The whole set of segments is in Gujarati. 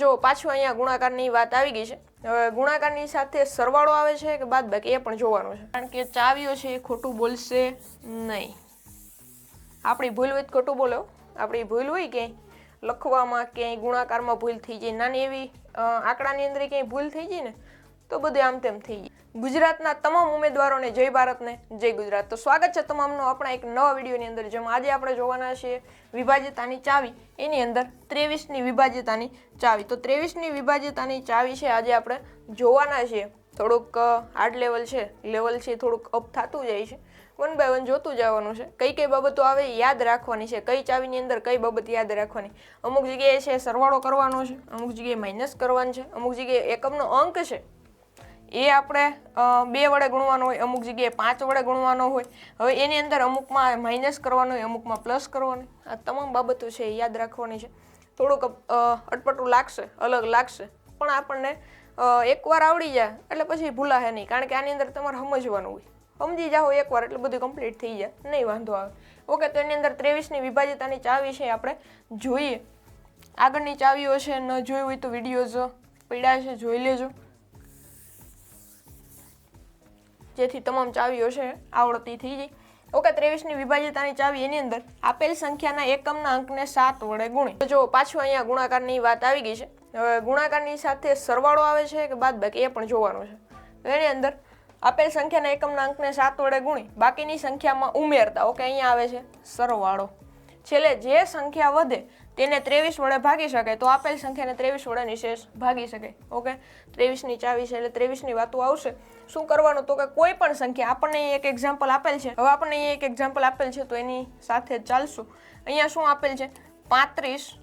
જો પાછું અહીંયા ગુણાકારની વાત આવી ગઈ છે. હવે ગુણાકારની સાથે સરવાળો આવે છે કે બાદ બાકી એ પણ જોવાનું છે? કારણ કે ચાવીઓ છે એ ખોટું બોલશે નહીં. આપણી ભૂલ હોય તો ખોટું બોલો આપણી ભૂલ હોય ક્યાંય લખવામાં ક્યાંય ગુણાકારમાં ભૂલ થઈ જાય. નાની એવી આંકડાની અંદર ક્યાંય ભૂલ થઈ જાય ને તો બધું આમ તેમ થઈ ગયું. ગુજરાતના તમામ ઉમેદવારોને જય ભારતને જય ગુજરાત. તો સ્વાગત છે તમામનો આપણા એક નવા વિડીયોની અંદર, જેમાં આજે આપણે જોવાના છીએ વિભાજ્યતાની ચાવી. એની અંદર ત્રેવીસની વિભાજ્યતાની ચાવી. તો ત્રેવીસની વિભાજ્યતાની ચાવી છે આજે આપણે જોવાના છીએ. થોડુંક હાર્ડ લેવલ છે લેવલ છે, થોડુંક અપ થતું જાય છે. વન બાય વન જોતું જવાનું છે. કઈ કઈ બાબતો આવે યાદ રાખવાની છે. કઈ ચાવીની અંદર કઈ બાબત યાદ રાખવાની. અમુક જગ્યાએ છે સરવાળો કરવાનો છે, અમુક જગ્યાએ માઇનસ કરવાનું છે, અમુક જગ્યાએ એકમનો અંક છે. એ આપણે બે વડે ગુણવાનો હોય, અમુક જગ્યાએ પાંચ વડે ગુણવાનો હોય. હવે એની અંદર અમુકમાં માઇનસ કરવાનો હોય, અમુકમાં પ્લસ કરવાનો આ તમામ બાબતો છે એ યાદ રાખવાની છે. થોડુંક અટપટું લાગશે, અલગ લાગશે. પણ આપણને એકવાર આવડી જાય, એટલે પછી ભૂલાશે નહીં. કારણ કે આની અંદર તમારે સમજવાનું હોય. સમજી જાઓ એકવાર, એટલે બધું કમ્પ્લીટ થઈ જાય. નહીં વાંધો આવે. ઓકે, તો એની અંદર ત્રેવીસની વિભાજિતાની ચાવી છે આપણે જોઈએ. આગળની ચાવીઓ છે, ન જોઈ હોય તો વિડીયોઝ પડ્યા છે, જોઈ લેજો. જેથી તમામ ચાવીઓ છે, આવડતી થઈ જાય ઓકે, ત્રેવીસની વિભાજ્યતાની ચાવી એની અંદર આપેલ સંખ્યાના એકમના અંકને સાત વડે ગુણી. જો પાછું અહીંયા ગુણાકારની વાત આવી ગઈ છે, હવે ગુણાકારની સાથે સરવાળો આવે છે કે બાદ બાકી એ પણ જોવાનું છે. એની અંદર આપેલ સંખ્યાના એકમના અંકને સાત વડે ગુણી, બાકીની સંખ્યામાં ઉમેરતા, ઓકે, અહીંયા આવે છે સરવાળો. છેલ્લે જે સંખ્યા વધે તેને ત્રેવીસ વડે ભાગી શકાય. તો આપેલ સંખ્યાને ત્રેવીસ વડે નિશેષ ભાગી શકાય ઓકે? ત્રેવીસની ચાવી છે એટલે ત્રેવીસની વાતો આવશે. શું કરવાનું? તો કે કોઈ પણ સંખ્યા, આપણને એક એક્ઝામ્પલ આપેલ છે. હવે આપણને એક એક્ઝામ્પલ આપેલ છે, તો એની સાથે ચાલશું. અહીંયા શું આપેલ છે? પાંત્રીસ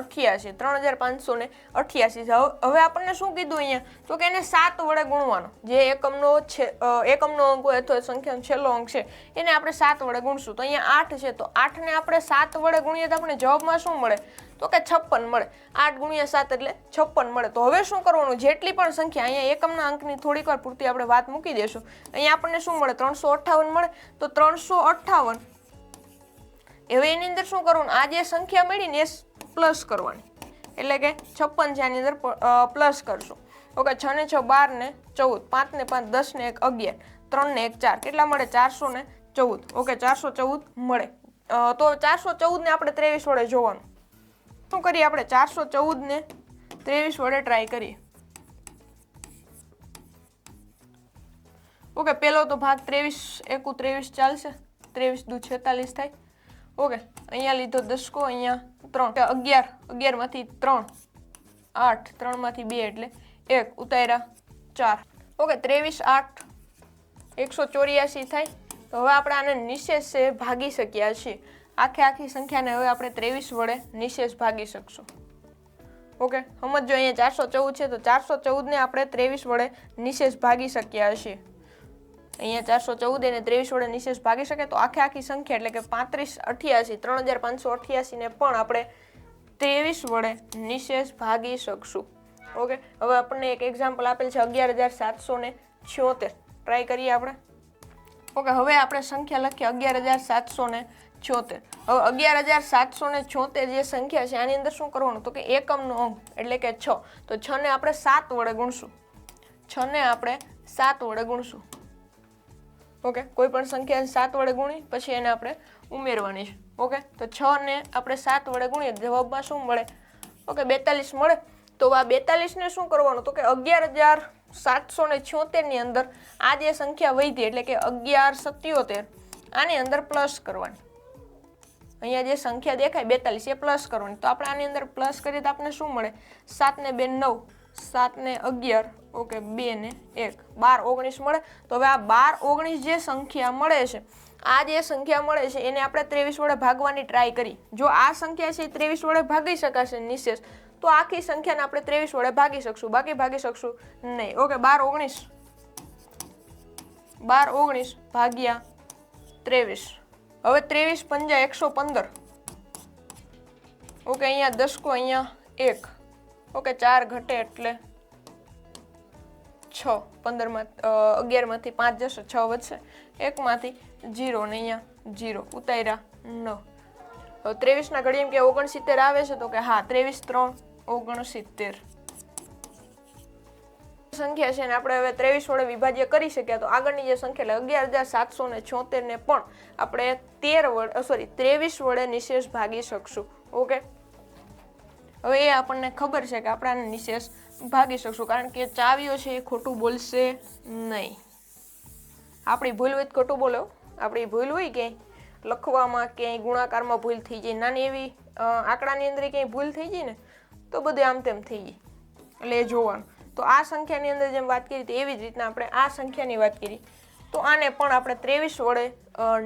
અઠ્યાસી, ત્રણ હજાર પાંચસો ને અઠ્યાસી હવે આપણને શું કીધું અહીંયા? તો કે એને સાત વડે ગુણવાનો. જે એકમનો છે એકમનો અંક હોય અથવા સંખ્યાનો છેલ્લો અંક છે, એને આપણે સાત વડે ગુણશું. તો અહીંયા આઠ છે. તો આઠને આપણે સાત વડે ગુણીએ તો આપણે જવાબમાં શું મળે? તો કે છપ્પન મળે. આઠ ગુણ્યા સાત એટલે છપ્પન મળે. તો હવે શું કરવાનું? જેટલી પણ સંખ્યા અહીંયા એકમના અંકની થોડીક વાર પૂરતી આપણે વાત મૂકી દઈશું. અહીંયા આપણને શું મળે? ત્રણસો અઠ્ઠાવન મળે. તો ત્રણસો અઠ્ઠાવન. હવે એની અંદર શું કરવાનું? આ જે સંખ્યા મળી ને એ પ્લસ કરવાની. એટલે કે છપ્પન છે આની અંદર પ્લસ કરશું. ઓકે, છ ને છ, બાર ને ચૌદ, પાંચ ને પાંચ, દસ ને એક, અગિયાર, ત્રણ ને એક, ચાર. કેટલા મળે? ચારસો ને ચૌદ. ઓકે, ચારસો ચૌદ મળે. તો ચારસો ચૌદને આપણે ત્રેવીસ વડે જોવાનું. શું કરીએ આપણે? ચારસો ચૌદને ત્રેવીસ વડે ટ્રાય કરીએ. ઓકે પહેલો તો ભાગ ત્રેવીસ, એકુ ત્રેવીસ ચાલશે. ત્રેવીસ દુ છેતાલીસ થાય. ઓકે, અહીંયા લીધો દસકો, અહીંયા ત્રણ અગિયાર, અગિયારમાંથી ત્રણ, આઠ, ત્રણમાંથી બે એટલે એક, ઉતાર્યા ચાર. ઓકે, ત્રેવીસ, આઠ, એકસો ચોર્યાસી થાય તો હવે આપણે આને નિશેષે ભાગી શક્યા છીએ. આખે આખી સંખ્યાને હવે આપણે ત્રેવીસ વડે નિશેષ ભાગી શકશું. ઓકે, સમજો, અહીંયા ચારસો ચૌદ છે, તો ચારસો ચૌદને આપણે ત્રેવીસ વડે નિશેષ ભાગી શક્યા છીએ. અહીંયા ચારસો ચૌદ અને ત્રેવીસ વડે નિશેષ ભાગી શકે તો આખે આખી સંખ્યા એટલે કે પાંત્રીસ અઠ્યાસી, ત્રણ હજાર પાંચસો અઠ્યાસીને પણ આપણે ત્રેવીસ વડે નિશેષ ભાગી શકશું. ઓકે હવે આપણને એક એક્ઝામ્પલ આપેલ છે અગિયાર હજાર સાતસો ને છોતેર ટ્રાય કરીએ આપણે. ઓકે હવે આપણે સંખ્યા લખીએ અગિયાર હજાર સાતસો ને છોતેર હવે અગિયાર હજાર સાતસો ને છોતેર જે સંખ્યા છે, આની અંદર શું કરવાનું? તો કે એકમનો અંક એટલે કે છ. તો છ ને આપણે સાત વડે ગુણશું. છ ને આપણે સાત વડે ગુણશું. ઓકે? કોઈ પણ સંખ્યા સાત વડે ગુણી, પછી એને આપણે ઉમેરવાની છે. ઓકે? તો છ ને આપણે સાત વડે ગુણીએ જવાબમાં શું મળે? ઓકે, બેતાલીસ મળે. તો આ બેતાલીસને શું કરવાનું? તો કે અગિયાર હજાર સાતસો ને છોતેરની અંદર આ જે સંખ્યા વધી, એટલે કે અગિયાર સત્યોતેર, આની અંદર પ્લસ કરવાની. અહીંયા જે સંખ્યા દેખાય, બેતાલીસ, એ પ્લસ કરવાની. તો આપણે આની અંદર પ્લસ કરીએ તો આપણને શું મળે? સાત ને બે નવ. સાત ને અગિયાર, ઓકે, બે ને એક. બાર, ઓગણીસ મળે? તો હવે આ બાર, ઓગણીસ જે સંખ્યા મળે છે, આ જે સંખ્યા મળે છે, એને આપણે ત્રેવીસ વડે ભાગવાની ટ્રાય કરી. જો આ સંખ્યા છે એ ત્રેવીસ વડે ભાગી શકાશે નિશેષ, તો આખી સંખ્યાને આપણે ત્રેવીસ વડે ભાગી શકશું. બાકી ભાગી શકશું નહીં. ઓકે, બાર, ઓગણીસ. બાર, ઓગણીસ ભાગ્યા ત્રેવીસ. હવે ત્રેવીસ પંજા એકસો પંદર. ઓકે, અહીંયા દસકો, અહીંયા એક. ઓકે, ચાર ઘટે એટલે છ. પંદરમાં અગિયારમાંથી પાંચ જશે, છ વધશે. એકમાંથી જીરો ને અહીંયા જીરો. ઉતાર્યા ન ત્રેવીસના ઘડી એમ કે ઓગણસિત્તેર આવે છે તો કે હા, ત્રેવીસ, ત્રણ, ઓગણસિત્તેર. સંખ્યા છે ને આપણે હવે ત્રેવીસ વડે વિભાજ્ય કરી શક્યા તો આગળની જે સંખ્યા એટલે અગિયાર હજાર સાતસો ને છોતેર ને પણ આપણે તેર વડે સોરી ત્રેવીસ વડે નિશેષ ભાગી શકશું. ઓકે? હવે એ આપણને ખબર છે કે આપણે નિશેષ ભાગી શકશું, કારણ કે ચાવીઓ છે એ ખોટું બોલશે નહીં. આપણી ભૂલ હોય તો ખોટું બોલો. આપણી ભૂલ હોય ક્યાંય લખવામાં ક્યાંય ગુણાકારમાં ભૂલ થઈ જાય, નાની એવી આંકડાની અંદર ક્યાંય ભૂલ થઈ જાય ને, તો બધું આમ તેમ થઈ જાય. એટલે એ જોવાનું. તો આ સંખ્યાની અંદર જેમ વાત કરી હતી એવી જ રીતના આપણે આ સંખ્યાની વાત કરી. તો આને પણ આપણે ત્રેવીસ વડે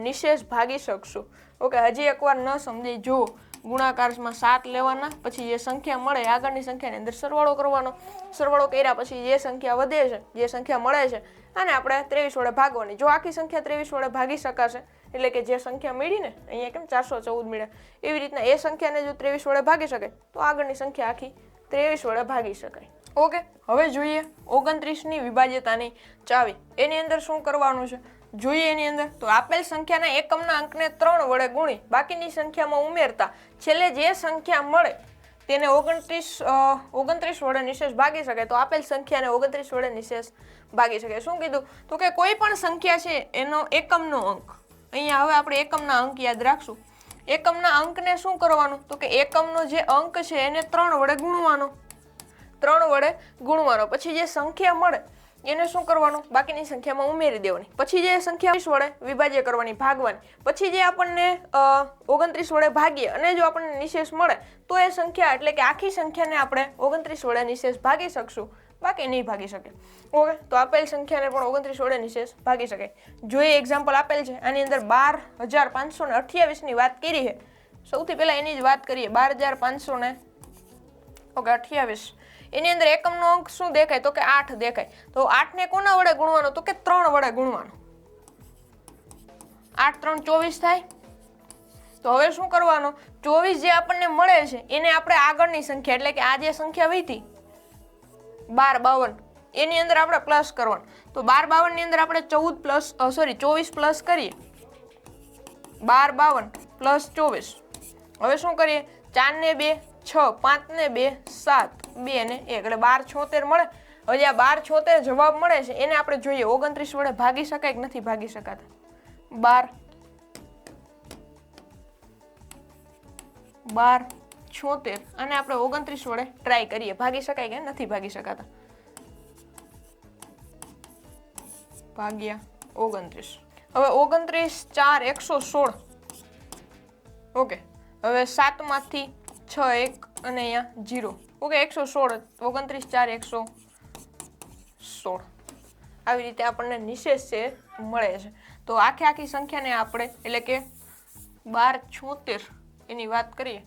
નિશેષ ભાગી શકશું. ઓકે, હજી એકવાર ન સમજી જો ગુણાકારમાં સાત લેવાના, પછી જે સંખ્યા મળે, આગળની સંખ્યાની અંદર સરવાળો કરવાનો. સરવાળો કર્યા પછી જે સંખ્યા વધે છે, જે સંખ્યા મળે છે અને આપણે ત્રેવીસ વડે ભાગવાની. જો આખી સંખ્યા ત્રેવીસ વડે ભાગી શકાશે, એટલે કે જે સંખ્યા મળી ને, અહીંયા કેમ ચારસો ચૌદ મળ્યા એવી રીતના એ સંખ્યાને જો ત્રેવીસ વડે ભાગી શકે તો આગળની સંખ્યા આખી ત્રેવીસ વડે ભાગી શકાય. ઓકે? હવે જોઈએ ઓગણત્રીસની વિભાજ્યતાની ચાવી. એની અંદર શું કરવાનું છે? જોઈએ એની અંદર. તો આપેલ સંખ્યાના એકમના અંકને ત્રણ વડે ગુણી, બાકીની સંખ્યામાં ઉમેરતા છેલ્લે જે સંખ્યા મળે તેને ઓગણત્રીસ ઓગણત્રીસ વડે નિશેષ ભાગી શકે. તો આપેલ સંખ્યાને ઓગણત્રીસ વડે નિશેષ ભાગી શકે. શું કીધું? તો કે કોઈ પણ સંખ્યા છે એનો એકમનો અંક. અહીંયા હવે આપણે એકમના અંક યાદ રાખશું. એકમના અંકને શું કરવાનું? તો કે એકમનો જે અંક છે એને ત્રણ વડે ગુણવાનો. ત્રણ વડે ગુણવાનો. પછી જે સંખ્યા મળે એને શું કરવાનું? બાકીની સંખ્યામાં ઉમેરી દેવાની. પછી જે સંખ્યા 20 વડે વિભાજ્ય કરવાની, ભાગવાની, પછી જે આપણને ઓગણત્રીસ વડે ભાગીએ અને જો આપણને નિશેષ મળે, તો એ સંખ્યા એટલે કે આખી સંખ્યાને આપણે ઓગણત્રીસ વડે નિશેષ ભાગી શકશું. બાકી નહીં ભાગી શકે. ઓકે? તો આપેલ સંખ્યાને પણ ઓગણત્રીસ વડે નિશેષ ભાગી શકાય જો એ એક્ઝામ્પલ આપેલ છે, આની અંદર બાર હજાર પાંચસો ને અઠ્યાવીસની વાત કરી છે. સૌથી પહેલાં એની જ વાત કરીએ. બાર હજાર પાંચસો ને, ઓકે, અઠ્યાવીસ. એની અંદર એકમનો અંક શું દેખાય? તો કે આઠ દેખાય. તો આઠને કોના વડે ગુણવાનો? તો કે ત્રણ વડે ગુણવાનો. આઠ, ત્રણ, ચોવીસ થાય. તો હવે શું કરવાનો? ચોવીસ જે આપણને મળે છે, એને આપણે આગળની સંખ્યા, એટલે કે આ જે સંખ્યા વીતી બાર, બાવન, એની અંદર આપણે પ્લસ કરવાનું. તો બાર, બાવનની અંદર આપણે ચૌદ પ્લસ સોરી ચોવીસ પ્લસ કરીએ. બાર, બાવન પ્લસ ચોવીસ. હવે શું કરીએ? ચાર ને બે, છ પાંચ ને બે, સાત. બે ને એક. એટલે બાર છોતેર મળે. હવે આ બાર છોતેર જવાબ મળે છે, એને આપણે જોઈએ. ઓગણત્રીસ વડે ભાગી શકાય કે નથી ભાગી શકાતા? બાર. બાર છોતેર. અને આપણે ઓગણત્રીસ વડે ટ્રાય કરીએ. ભાગી શકાય કે નથી ભાગી શકાતા? ભાગ્યા ઓગણત્રીસ. હવે ઓગણત્રીસ, ચાર, એકસો સોળ. ઓકે. હવે સાતમાંથી છ, એક અને અહીંયા જીરો ઓકે, એકસો સોળ, ઓગણત્રીસ, ચાર, એકસો સોળ. આવી રીતે આપણને નિશેષ છે, મળે છે. તો આખી આખી સંખ્યાને આપણે, એટલે કે બાર છોતેર એની વાત કરીએ,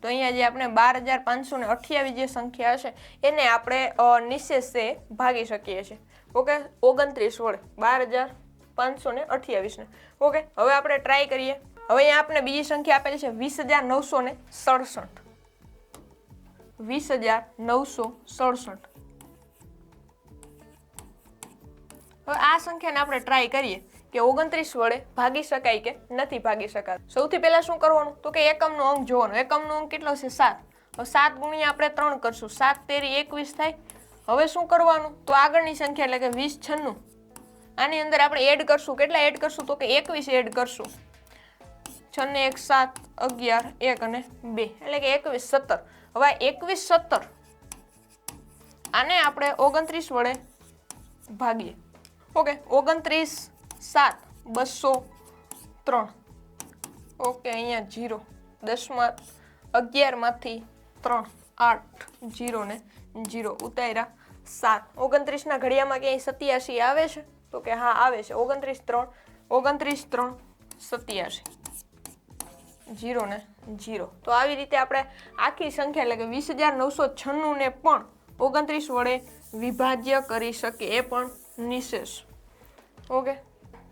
તો અહીંયા જે આપણે બાર હજાર પાંચસો ને અઠ્યાવીસ જે સંખ્યા છે એને આપણે નિશેષે ભાગી શકીએ છીએ. ઓકે, ઓગણત્રીસ વડે, બાર હજાર પાંચસો ને અઠ્યાવીસને ઓકે, હવે આપણે ટ્રાય કરીએ. હવે અહીંયા આપણે બીજી સંખ્યા આપેલી છે, વીસ હજાર નવસો ને સડસઠ. વીસ હજાર નવસો સડસઠ. હવે આ સંખ્યાને આપણે ટ્રાય કરીએ કે ઓગણત્રીસ વડે ભાગી શકાય કે નથી ભાગી શકાતું સૌથી પહેલાં શું કરવાનું? તો કે એકમનો અંક જોવાનો. એકમનો અંક કેટલો છે? સાત. હવે સાત ગુણ્યા આપણે ત્રણ કરશું. સાત તેરી એકવીસ થાય. હવે શું કરવાનું? તો આગળની સંખ્યા એટલે કે વીસ છન્નું. આની અંદર આપણે એડ કરશું. કેટલા એડ કરશું? તો કે એકવીસ એડ કરશું. છ ને એક સાત, અગિયાર, એક અને બે, એટલે કે એકવીસ, સત્તર. હવે એકવીસ, સત્તર આને આપણે ઓગણત્રીસ વડે ભાગીએ. ઓકે, ઓગણત્રીસ, સાત, બસો ત્રણ. ઓકે, અહીંયા જીરો. દસમાં અગિયારમાંથી ત્રણ, આઠ, જીરો ને જીરો. ઉતાર્યા સાત. ઓગણત્રીસના ઘડિયામાં ક્યાંય સત્યાસી આવે છે? તો કે હા, આવે છે. ઓગણત્રીસ, ત્રણ. ઓગણત્રીસ, ત્રણ, સત્યાસી. જીરો ને જીરો. તો આવી રીતે આપણે આખી સંખ્યા એટલે કે વીસ હજાર નવસો છન્નુંને પણ ઓગણત્રીસ વડે વિભાજ્ય કરી શકીએ, એ પણ નિશેષ. ઓકે?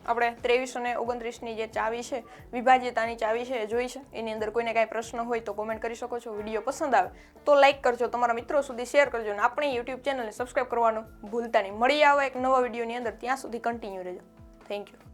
આપણે ત્રેવીસ અને ઓગણત્રીસની જે ચાવી છે, વિભાજ્યતાની ચાવી છે, એ જોઈ છે? એની અંદર કોઈને કાંઈ પ્રશ્ન હોય તો કોમેન્ટ કરી શકો છો, વીડિયો પસંદ આવે તો લાઈક કરજો, તમારા મિત્રો સુધી શેર કરજો અને આપણી યુટ્યુબ ચેનલને સબસ્ક્રાઈબ કરવાનું ભૂલતા નહીં. મળી આવે એક નવા વિડીયોની અંદર, ત્યાં સુધી કન્ટિન્યુ રહેજો. Thank you